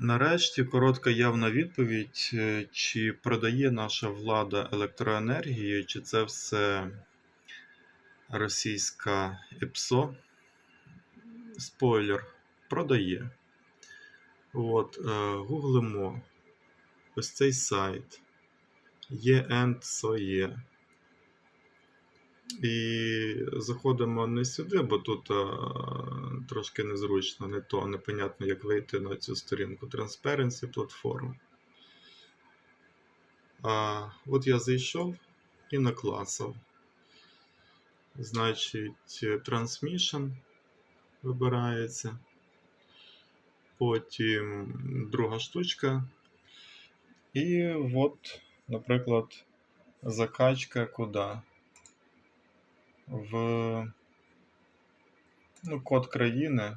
Нарешті коротка явна відповідь, е, чи продає наша влада електроенергію, чи це все російська ЕПСО. Спойлер, продає. От, е, гуглимо ось цей сайт. ENSOE. І заходимо не сюди, бо тут а, трошки незручно, не то, непонятно, як вийти на цю сторінку Transparency платформи. А, от я зайшов і накласав. Значить, Transmission вибирається. Потім друга штучка. І от, наприклад, закачка куди? В ну, код країни